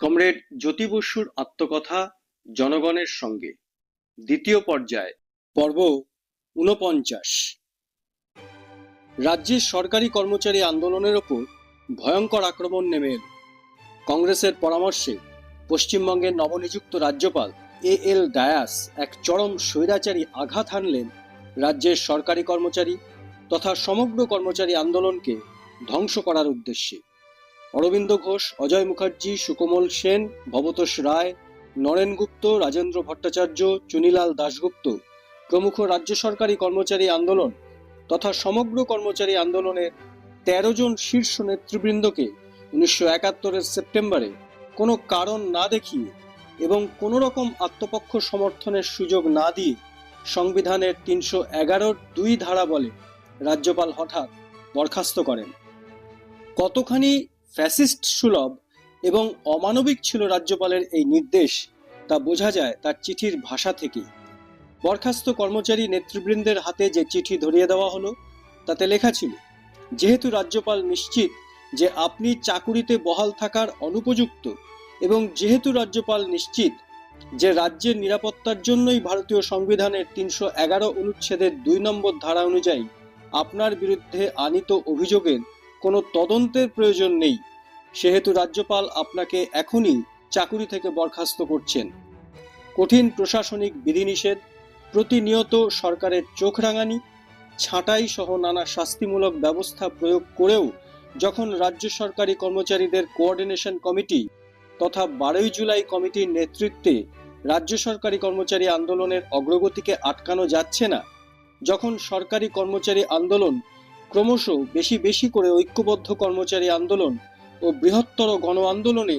Comrade জ্যোতি বসুর আত্মকথা জনগণের সঙ্গে। দ্বিতীয় পর্যায়, পর্ব ঊনপঞ্চাশ। রাজ্যের সরকারি কর্মচারী আন্দোলনের ওপর ভয়ঙ্কর আক্রমণ নেমে এল। কংগ্রেসের পরামর্শে পশ্চিমবঙ্গের নবনিযুক্ত রাজ্যপাল এ এল ডায়াস এক চরম স্বৈরাচারী আঘাত হানলেন রাজ্যের সরকারি কর্মচারী তথা সমগ্র কর্মচারী আন্দোলনকে ধ্বংস করার উদ্দেশ্যে। অরবিন্দ ঘোষ, অজয় মুখার্জি, সুকোমল সেন, ভবতোষ রায়, নরেন গুপ্ত, রাজেন্দ্র ভট্টাচার্য, চুনিলাল দাশগুপ্ত প্রমুখ রাজ্য সরকারি কর্মচারী আন্দোলন তথা সমগ্র কর্মচারী আন্দোলনের তেরো জন শীর্ষ নেতৃবৃন্দকে উনিশশো একাত্তরের সেপ্টেম্বরে কোনো কারণ না দেখিয়ে এবং কোনো রকম আত্মপক্ষ সমর্থনের সুযোগ না দিয়ে সংবিধানের তিনশো এগারোর দুই ধারা বলে রাজ্যপাল হঠাৎ বরখাস্ত করেন। কতখানি ফ্যাসিস্ট সুলভ এবং অমানবিক ছিল রাজ্যপালের এই নির্দেশ, তা বোঝা যায় তার চিঠির ভাষা থেকেই বরখাস্ত কর্মচারী নেতৃবৃন্দের হাতে যে চিঠি ধরিয়ে দেওয়া হলো, তাতে লেখা ছিল, যেহেতু রাজ্যপাল নিশ্চিত যে আপনি চাকুরিতে বহাল থাকার অনুপযুক্ত এবং যেহেতু রাজ্যপাল নিশ্চিত যে রাজ্যের নিরাপত্তার জন্যই ভারতীয় সংবিধানের তিনশো এগারো অনুচ্ছেদের দুই নম্বর ধারা অনুযায়ী আপনার বিরুদ্ধে আনিত অভিযোগের কোনো তদন্তের প্রয়োজন নেই। সেহেতু রাজ্যপাল আপনাকে এখনই চাকুরি থেকে বরখাস্ত করছেন। কঠিন প্রশাসনিক বিধিনিষেধ, প্রতিনিয়ত সরকারের চোখ রাঙানি, ছাঁটাই সহ নানা শাস্তিমূলক ব্যবস্থা প্রয়োগ করেও যখন রাজ্য সরকারি কর্মচারীদের কোঅর্ডিনেশন কমিটি তথা বারোই জুলাই কমিটির নেতৃত্বে রাজ্য সরকারি কর্মচারী আন্দোলনের অগ্রগতিকে আটকানো যাচ্ছে না, যখন সরকারি কর্মচারী আন্দোলন ক্রমশ বেশি বেশি করে ঐক্যবদ্ধ কর্মচারী আন্দোলন ও বৃহত্তর গণ আন্দোলনে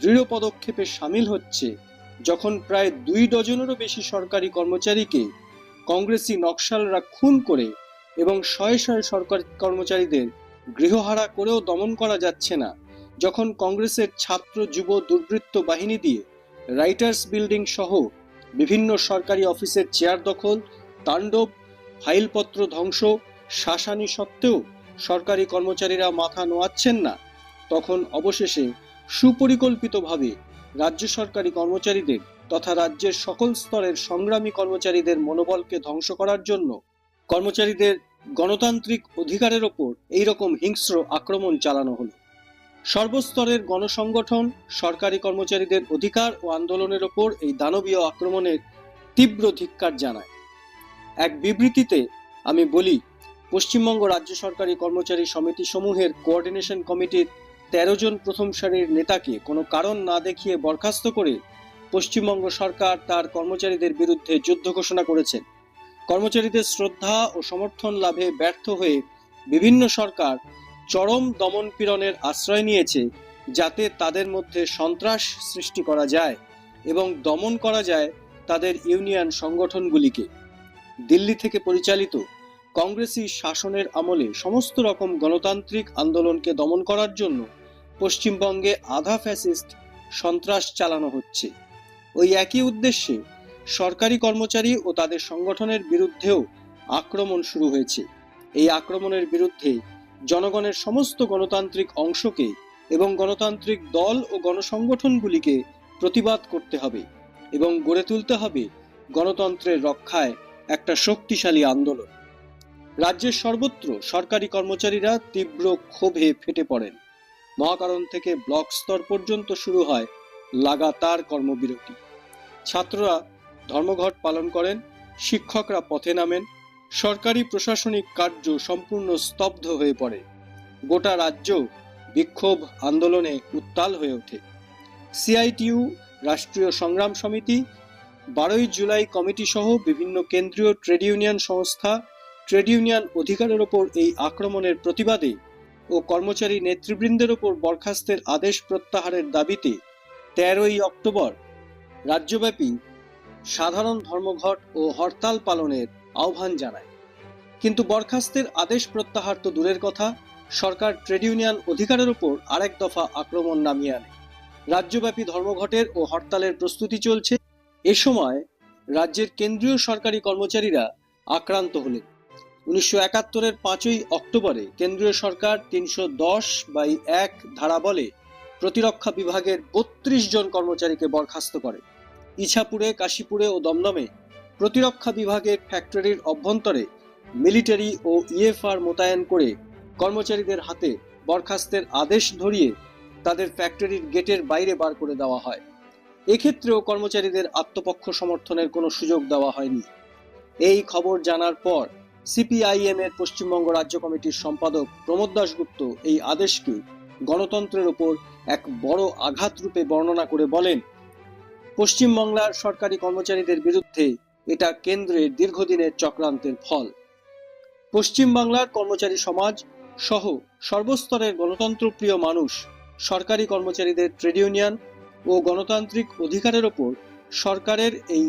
দৃঢ় পদক্ষেপে সামিল হচ্ছে, যখন প্রায় দুই ডজনেরও বেশি সরকারি কর্মচারীকে কংগ্রেসি নকশালরা খুন করে এবং শয়ে শয়ে সরকারি কর্মচারীদের গৃহহারা করেও দমন করা যাচ্ছে না, যখন কংগ্রেসের ছাত্র যুব দুর্বৃত্ত বাহিনী দিয়ে রাইটার্স বিল্ডিং সহ বিভিন্ন সরকারি অফিসের চেয়ার দখল, তাণ্ডব, ফাইলপত্র ধ্বংস শাসানি সত্ত্বেও সরকারি কর্মচারীরা মাথা নোয়াচ্ছেন না। তখন অবশেষে সুপরিকল্পিতভাবে রাজ্য সরকারি কর্মচারীদের তথা রাজ্যের সকল স্তরের সংগ্রামী কর্মচারীদের মনোবলকে ধ্বংস করার জন্য কর্মচারীদের গণতান্ত্রিক অধিকারের ওপর এই রকম হিংস্র আক্রমণ চালানো হলো। সর্বস্তরের গণসংগঠন, সরকারি কর্মচারীদের অধিকার ও আন্দোলনের ওপর এই দানবীয় আক্রমণের তীব্র ধিক্কার জানায়। এক বিবৃতিতে আমি বলি পশ্চিমবঙ্গ রাজ্য সরকারি কর্মচারী সমিতি সমূহের কোঅর্ডিনেশন কমিটির তেরো জন প্রথম সারির নেতাকে কোনো কারণ না দেখিয়ে বরখাস্ত করে পশ্চিমবঙ্গ সরকার তার কর্মচারীদের বিরুদ্ধে যুদ্ধ ঘোষণা করেছেন কর্মচারীদের শ্রদ্ধা ও সমর্থন লাভে ব্যর্থ হয়ে বিভিন্ন সরকার চরম দমন পীড়নের আশ্রয় নিয়েছে যাতে তাদের মধ্যে সন্ত্রাস সৃষ্টি করা যায় এবং দমন করা যায় তাদের ইউনিয়ন সংগঠনগুলিকে। দিল্লি থেকে পরিচালিত কংগ্রেসি শাসনের আমলে সমস্ত রকম গণতান্ত্রিক আন্দোলনকে দমন করার জন্য পশ্চিমবঙ্গে আধা ফ্যাসিস্ট সন্ত্রাস চালানো হচ্ছে। ওই একই উদ্দেশ্যে সরকারি কর্মচারী ও তাদের সংগঠনের বিরুদ্ধেও আক্রমণ শুরু হয়েছে। এই আক্রমণের বিরুদ্ধে জনগণের সমস্ত গণতান্ত্রিক অংশকে এবং গণতান্ত্রিক দল ও গণসংগঠনগুলিকে প্রতিবাদ করতে হবে এবং গড়ে তুলতে হবে গণতন্ত্রের রক্ষায় একটা শক্তিশালী আন্দোলন। রাজ্যের সর্বত্র সরকারি কর্মচারীরা তীব্র ক্ষোভে ফেটে পড়েন। মহাকারণ থেকে ব্লক স্তর পর্যন্ত শুরু হয় লাগাতার কর্মবিরতি। ছাত্ররা ধর্মঘট পালন করেন, শিক্ষকরা পথে নামেন, সরকারি প্রশাসনিক কার্য সম্পূর্ণ স্তব্ধ হয়ে পড়ে। গোটা রাজ্য বিক্ষোভ আন্দোলনে উত্তাল হয়ে ওঠে। সিআইটিইউ রাষ্ট্রীয় সংগ্রাম সমিতি, বারোই জুলাই কমিটি সহ বিভিন্ন কেন্দ্রীয় ট্রেড ইউনিয়ন সংস্থা ট্রেড ইউনিয়ন অধিকারের ওপর এই আক্রমণের প্রতিবাদে ও কর্মচারী নেতৃবৃন্দের ওপর বরখাস্তের আদেশ প্রত্যাহারের দাবিতে তেরোই অক্টোবর রাজ্যব্যাপী সাধারণ ধর্মঘট ও হরতাল পালনের আহ্বান জানায়। কিন্তু বরখাস্তের আদেশ প্রত্যাহার তো দূরের কথা, সরকার ট্রেড ইউনিয়ন অধিকারের ওপর আরেক দফা আক্রমণ নামিয়ে আনে। রাজ্যব্যাপী ধর্মঘটের ও হরতালের প্রস্তুতি চলছে। এ সময় রাজ্যের কেন্দ্রীয় সরকারি কর্মচারীরা আক্রান্ত হলেন। উনিশশো একাত্তরের পাঁচই অক্টোবরে কেন্দ্রীয় সরকার তিনশো দশ বাই এক ধারা বলে প্রতিরক্ষা বিভাগের বত্রিশ জন কর্মচারীকে বরখাস্ত করে। ইছাপুরে, কাশীপুরে ও দমদমে প্রতিরক্ষা বিভাগের ফ্যাক্টরির অভ্যন্তরে মিলিটারি ও ইএফআর মোতায়েন করে কর্মচারীদের হাতে বরখাস্তের আদেশ ধরিয়ে তাদের ফ্যাক্টরির গেটের বাইরে বার করে দেওয়া হয়। এক্ষেত্রেও কর্মচারীদের আত্মপক্ষ সমর্থনের কোনো সুযোগ দেওয়া হয়নি। এই খবর জানার পর সিপিআইএম এর পশ্চিমবঙ্গ রাজ্য কমিটির সম্পাদক প্রমোদ দাশগুপ্ত এই আদেশকে গণতন্ত্রের ওপর এক বড় আঘাত রূপে বর্ণনা করে বলেন, পশ্চিমবাংলার সরকারি কর্মচারীদের বিরুদ্ধে এটা কেন্দ্রের দীর্ঘদিনের চক্রান্তের ফল। পশ্চিমবাংলার কর্মচারী সমাজ সহ সর্বস্তরের গণতন্ত্রপ্রিয় মানুষ, সরকারি কর্মচারীদের ট্রেড ইউনিয়ন ও গণতান্ত্রিক অধিকারের ওপর সরকারের এই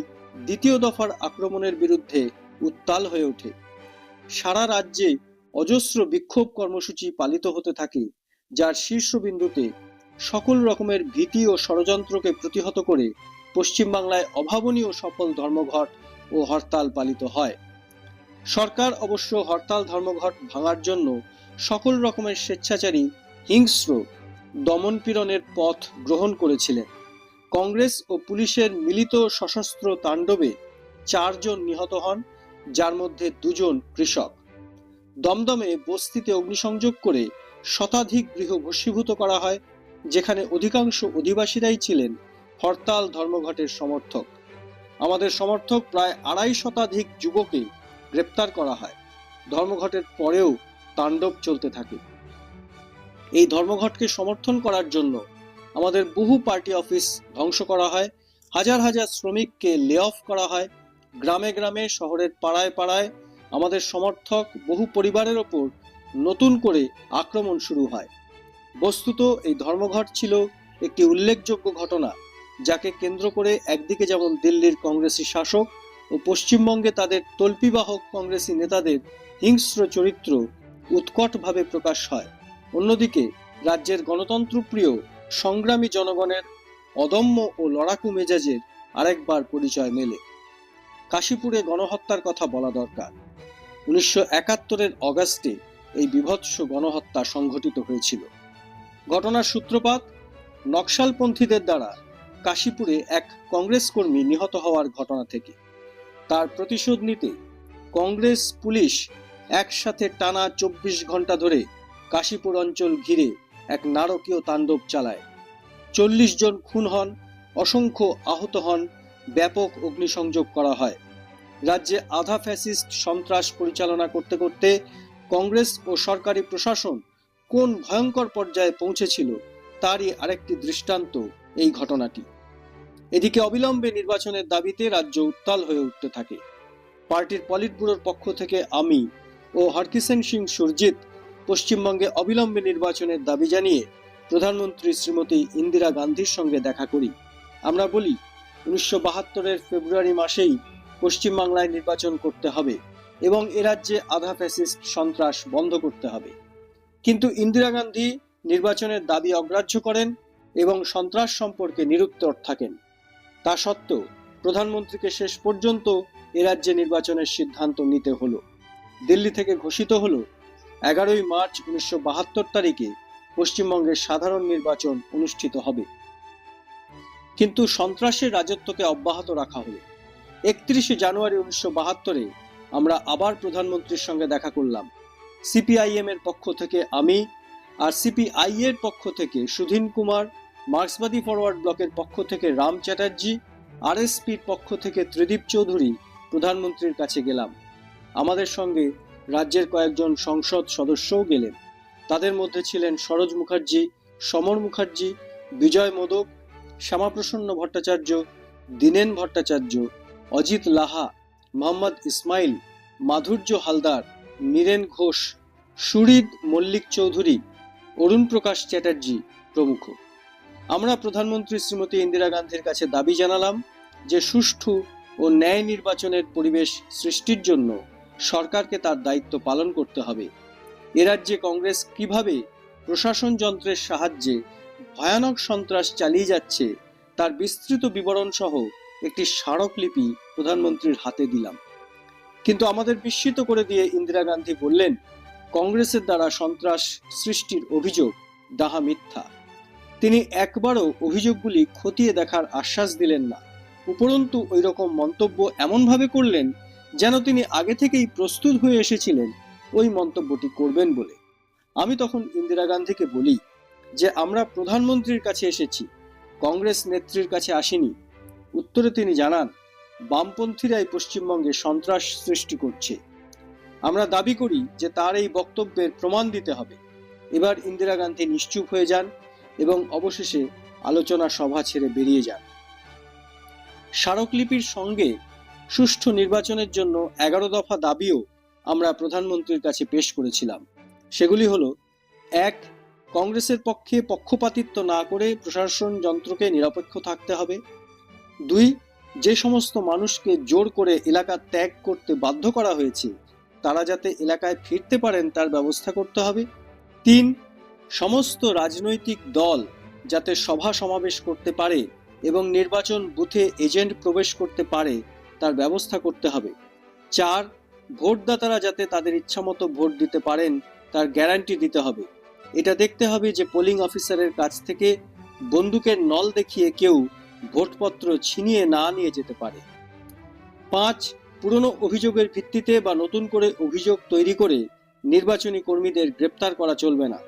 দ্বিতীয় দফার আক্রমণের বিরুদ্ধে উত্তাল হয়ে ওঠে। সারা রাজ্যে অজস্র বিক্ষোভ কর্মসূচি পালিত হতে থাকে, যার শীর্ষবিন্দুতে সকল রকমের ভীতি ও ষড়যন্ত্রকে প্রতিহত করে পশ্চিমবাংলায় অভাবনীয় সফল ধর্মঘট ও হরতাল পালিত হয়। সরকার অবশ্য হরতাল ধর্মঘট ভাঙার জন্য সকল রকমের স্বেচ্ছাচারী হিংস্র দমনপীড়নের পথ গ্রহণ করেছিলেন। কংগ্রেস ও পুলিশের মিলিত সশস্ত্র তাণ্ডবে চারজন নিহত হন যার মধ্যে দুজন কৃষক। দমদমে বস্তিতে অগ্নিসংযোগ করে শতাধিক গৃহ ভস্মীভূত করা হয়, যেখানে অধিকাংশ অধিবাসীরাই ছিলেন হরতাল ধর্মঘটের সমর্থক। আমাদের সমর্থক প্রায় আড়াই শতাধিক যুবকে গ্রেপ্তার করা হয়। ধর্মঘটের পরেও তাণ্ডব চলতে থাকে। এই ধর্মঘটকে সমর্থন করার জন্য আমাদের বহু পার্টি অফিস ধ্বংস করা হয়। হাজার হাজার শ্রমিককে লে অফ করা হয়। গ্রামে গ্রামে, শহরের পাড়ায় পাড়ায় আমাদের সমর্থক বহু পরিবারের ওপর নতুন করে আক্রমণ শুরু হয়। বস্তুত এই ধর্মঘট ছিল একটি উল্লেখযোগ্য ঘটনা, যাকে কেন্দ্র করে একদিকে যেমন দিল্লির কংগ্রেসি শাসক ও পশ্চিমবঙ্গে তাদের তল্পিবাহক কংগ্রেসি নেতাদের হিংস্র চরিত্র উৎকটভাবে প্রকাশ হয়। অন্যদিকে রাজ্যের গণতন্ত্রপ্রিয়, সংগ্রামী জনগণের অদম্য ও লড়াকু মেজাজের আরেকবার পরিচয় মেলে। কাশীপুরে গণহত্যার কথা বলা দরকার। উনিশশো একাত্তরের অগাস্টে এই বিভৎস গণহত্যা সংঘটিত হয়েছিল। ঘটনার সূত্রপাত, নকশালপন্থীদের দ্বারা কাশীপুরে এক কংগ্রেস কর্মী নিহত হওয়ার ঘটনা থেকে। তার প্রতিশোধ নিতে কংগ্রেস পুলিশ একসাথে টানা চব্বিশ ঘণ্টা ধরে কাশীপুর অঞ্চল ঘিরে এক নারকীয় তাণ্ডব চালায়। চল্লিশ জন খুন হন, অসংখ্য আহত হন ব্যাপক অগ্নিসংযোগ করা হয়। রাজ্যে আধা ফ্যাসিস্ট সন্ত্রাস পরিচালনা করতে করতে কংগ্রেস ও সরকারি প্রশাসন কোন ভয়ঙ্কর পর্যায়ে পৌঁছেছিল তারই আরেকটি দৃষ্টান্ত এই ঘটনাটি। এদিকে অবিলম্বে নির্বাচনের দাবিতে রাজ্য উত্তাল হয়ে উঠতে থাকে। পার্টির পলিট ব্যুরোর পক্ষ থেকে আমি ও হরকিষেন সিং সুরজিৎ পশ্চিমবঙ্গে অবিলম্বে নির্বাচনের দাবি জানিয়ে প্রধানমন্ত্রী শ্রীমতী ইন্দিরা গান্ধীর সঙ্গে দেখা করি। আমরা বলি উনিশশো বাহাত্তরের ফেব্রুয়ারি মাসেই পশ্চিমবাংলায় নির্বাচন করতে হবে এবং এ রাজ্যে আধা ফ্যাসিস্ট সন্ত্রাস বন্ধ করতে হবে। কিন্তু ইন্দিরা গান্ধী নির্বাচনের দাবি অগ্রাহ্য করেন এবং সন্ত্রাস সম্পর্কে নিরুত্তর থাকেন। তা সত্ত্বেও প্রধানমন্ত্রীকে শেষ পর্যন্ত এ রাজ্যে নির্বাচনের সিদ্ধান্ত নিতে হলো। দিল্লি থেকে ঘোষিত হলো, এগারোই মার্চ উনিশশো বাহাত্তর তারিখে পশ্চিমবঙ্গের সাধারণ নির্বাচন অনুষ্ঠিত হবে। কিন্তু সন্ত্রাসের রাজত্বকে অব্যাহত রাখা হলো। একত্রিশে জানুয়ারি উনিশশো বাহাত্তরে আমরা আবার প্রধানমন্ত্রীর সঙ্গে দেখা করলাম। সিপিআইএম এর পক্ষ থেকে আমি আর সিপিআই এর পক্ষ থেকে সুধীন কুমার, মার্ক্সবাদী ফরওয়ার্ড ব্লকের পক্ষ থেকে রাম চ্যাটার্জি আরএসপির পক্ষ থেকে ত্রিদীপ চৌধুরী প্রধানমন্ত্রীর কাছে গেলাম। আমাদের সঙ্গে রাজ্যের কয়েকজন সংসদ সদস্যও গেলেন। তাদের মধ্যে ছিলেন সরোজ মুখার্জি, সমর মুখার্জি, বিজয় মোদক শ্যামাপ্রসন্ন ভট্টাচার্য, দীনেন ভট্টাচার্য, অজিত লাহা, মোহাম্মদ ইসমাইল, মাধুর্য হালদার, নীরেন ঘোষ, সুরিদ মল্লিক চৌধুরী, অরুণ প্রকাশ চ্যাটার্জি প্রমুখ। আমরা প্রধানমন্ত্রী শ্রীমতী ইন্দিরা গান্ধীর কাছে দাবি জানালাম যে সুষ্ঠু ও ন্যায় নির্বাচনের পরিবেশ সৃষ্টির জন্য সরকারকে তার দায়িত্ব পালন করতে হবে। এ রাজ্যে কংগ্রেস কীভাবে প্রশাসন যন্ত্রের সাহায্যে ভয়ানক সন্ত্রাস চালিয়ে যাচ্ছে, তার বিস্তৃত বিবরণ সহ একটি স্মারকলিপি প্রধানমন্ত্রীর হাতে দিলাম। কিন্তু আমাদের বিস্মিত করে দিয়ে ইন্দিরা গান্ধী বললেন, কংগ্রেসের দ্বারা সন্ত্রাস সৃষ্টির অভিযোগ ডাহা মিথ্যা। তিনি একবারও অভিযোগগুলি খতিয়ে দেখার আশ্বাস দিলেন না। উপরন্তু ওই রকম মন্তব্য এমনভাবে করলেন, যেন তিনি আগে থেকেই প্রস্তুত হয়ে এসেছিলেন ওই মন্তব্যটি করবেন বলে। আমি তখন ইন্দিরা গান্ধীকে বলি যে আমরা প্রধানমন্ত্রীর কাছে এসেছি, কংগ্রেস নেত্রীর কাছে আসিনি। উত্তরে তিনি জানান বামপন্থীরাই পশ্চিমবঙ্গে সন্ত্রাস সৃষ্টি করছে। আমরা দাবি করি যে তার এই বক্তব্যের প্রমাণ দিতে হবে। এবার ইন্দিরা গান্ধী নিশ্চুপ হয়ে যান এবং অবশেষে আলোচনা সভা ছেড়ে বেরিয়ে যান। স্মারকলিপির সঙ্গে সুষ্ঠু নির্বাচনের জন্য এগারো দফা দাবিও আমরা প্রধানমন্ত্রীর কাছে পেশ করেছিলাম। সেগুলি হলো, এক কংগ্রেসের পক্ষে পক্ষপাতিত্ব না করে প্রশাসন যন্ত্রকে নিরপেক্ষ থাকতে হবে। দুই, যে সমস্ত মানুষকে জোর করে এলাকা ত্যাগ করতে বাধ্য করা হয়েছে, তারা যাতে এলাকায় ফিরতে পারেন তার ব্যবস্থা করতে হবে। তিন, সমস্ত রাজনৈতিক দল যাতে সভা সমাবেশ করতে পারে এবং নির্বাচন বুথে এজেন্ট প্রবেশ করতে পারে তার ব্যবস্থা করতে হবে। চার, ভোটদাতারা যাতে তাদের ইচ্ছামতো ভোট দিতে পারেন তার গ্যারান্টি দিতে হবে। এটা দেখতে হবে যে পোলিং অফিসারের কাছ থেকে বন্দুকের নল দেখিয়ে কেউ ভোটপত্র ছিনিয়ে না নিয়ে যেতে পারে। পাঁচ, পুরনো অভিযোগের ভিত্তিতে বা নতুন করে অভিযোগ তৈরি করে নির্বাচনী কর্মীদের গ্রেপ্তার করা চলবে না।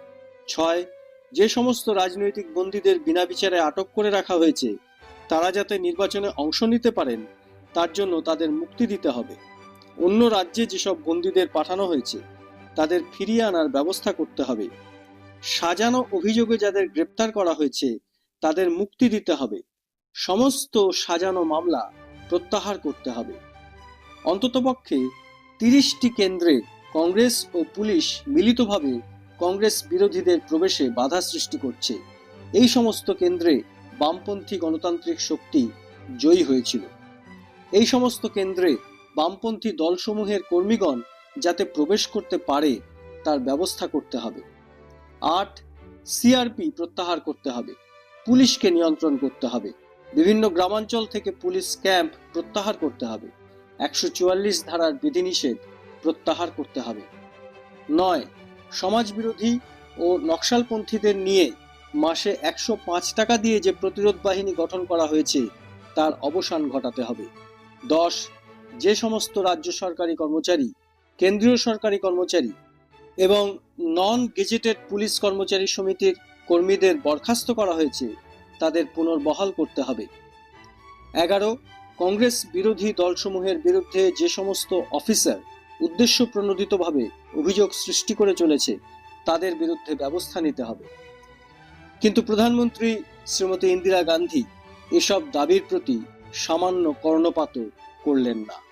ছয়, যে সমস্ত রাজনৈতিক বন্দীদের বিনা বিচারে আটক করে রাখা হয়েছে, তারা যাতে নির্বাচনে অংশ নিতে পারেন, তার জন্য তাদের মুক্তি দিতে হবে। অন্য রাজ্যে যেসব বন্দীদের পাঠানো হয়েছে, তাদের ফিরিয়ে আনার ব্যবস্থা করতে হবে। সাজানো অভিযোগে যাদের গ্রেপ্তার করা হয়েছে, তাদের মুক্তি দিতে হবে। সমস্ত সাজানো মামলা প্রত্যাহার করতে হবে। অন্ততপক্ষে তিরিশটি কেন্দ্রে কংগ্রেস ও পুলিশ মিলিতভাবে কংগ্রেস বিরোধীদের প্রবেশে বাধা সৃষ্টি করছে। এই সমস্ত কেন্দ্রে বামপন্থী গণতান্ত্রিক শক্তি জয়ী হয়েছিল। এই সমস্ত কেন্দ্রে বামপন্থী দলসমূহের কর্মীগণ যাতে প্রবেশ করতে পারে, তার ব্যবস্থা করতে হবে। আট সিআরপি প্রত্যাহার করতে হবে। পুলিশকে নিয়ন্ত্রণ করতে হবে। বিভিন্ন গ্রামাঞ্চল থেকে পুলিশ ক্যাম্প প্রত্যাহার করতে হবে। একশো চুয়াল্লিশ ধারার বিধিনিষেধ প্রত্যাহার করতে হবে। নয়, সমাজবিরোধী ও নকশালপন্থীদের নিয়ে মাসে একশো পাঁচ টাকা দিয়ে যে প্রতিরোধ বাহিনী গঠন করা হয়েছে, তার অবসান ঘটাতে হবে। দশ, যে সমস্ত রাজ্য সরকারি কর্মচারী, কেন্দ্রীয় সরকারি কর্মচারী এবং নন গেজেটেড পুলিশ কর্মচারী সমিতির কর্মীদের বরখাস্ত করা হয়েছে। তাদের পুনর্বহাল করতে হবে। এগারো, কংগ্রেস বিরোধী দলসমূহের বিরুদ্ধে যে সমস্ত অফিসার উদ্দেশ্য প্রণোদিতভাবে অভিযোগ সৃষ্টি করে চলেছে, তাদের বিরুদ্ধে ব্যবস্থা নিতে হবে। কিন্তু প্রধানমন্ত্রী শ্রীমতী ইন্দিরা গান্ধী এসব দাবির প্রতি সামান্য কর্ণপাত করলেন না।